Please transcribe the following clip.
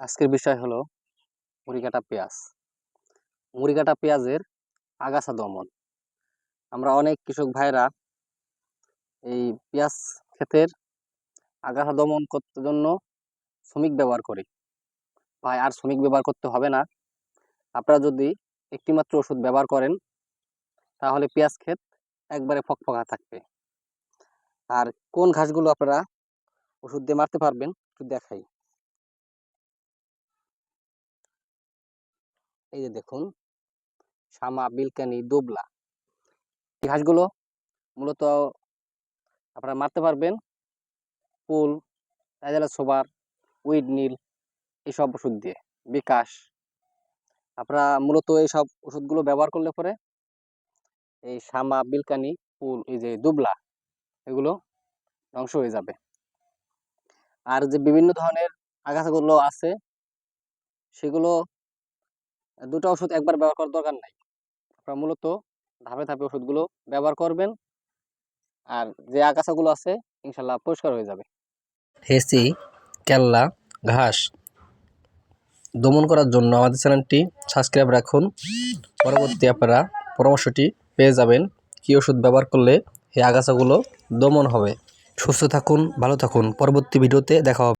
আজকের বিষয় হলো মুড়িকাটা পেঁয়াজ। মুড়িকাটা পেঁয়াজের আগাছা দমন। আমরা অনেক কৃষক ভাইরা এই পেঁয়াজ ক্ষেতের আগাছা দমন করতে জন্য শ্রমিক ব্যবহার করি। ভাই, আর শ্রমিক ব্যবহার করতে হবে না। আপনারা যদি একটিমাত্র ওষুধ ব্যবহার করেন, তাহলে পেঁয়াজ ক্ষেত একবারে ফকফকা থাকবে। আর কোন ঘাসগুলো আপনারা ওষুধ দিয়ে মারতে পারবেন একটু দেখাই। এই যে দেখুন সামা বিলকানি, দুবলা, এই ঘাসগুলো মূলত আপনারা মারতে পারবেন। পুল টাইজালা সোবার উইড নীল এইসব ওষুধ দিয়ে, বিকাশ। আপনারা মূলত এইসব ওষুধগুলো ব্যবহার করলে পরে এই শামা বিলকানি পুল এই যে দুবলা, এগুলো ধ্বংস হয়ে যাবে। আর যে বিভিন্ন ধরনের আগাছাগুলো আছে, সেগুলো দুটো ওষুধ একবার ব্যবহার করার দরকার নাই। আপনারা মূলত ধাপে ধাপে ওষুধগুলো ব্যবহার করবেন। আর যে আগাছাগুলো আছে, ইনশাল্লাহ পরিষ্কার হয়ে যাবে। হেসি, কেল্লা, ঘাস দমন করার জন্য আমাদের চ্যানেলটি সাবস্ক্রাইব রাখুন। পরবর্তী আপনারা পরামর্শটি পেয়ে যাবেন, কী ওষুধ ব্যবহার করলে এই আগাছাগুলো দমন হবে। সুস্থ থাকুন, ভালো থাকুন। পরবর্তী ভিডিওতে দেখা হবে।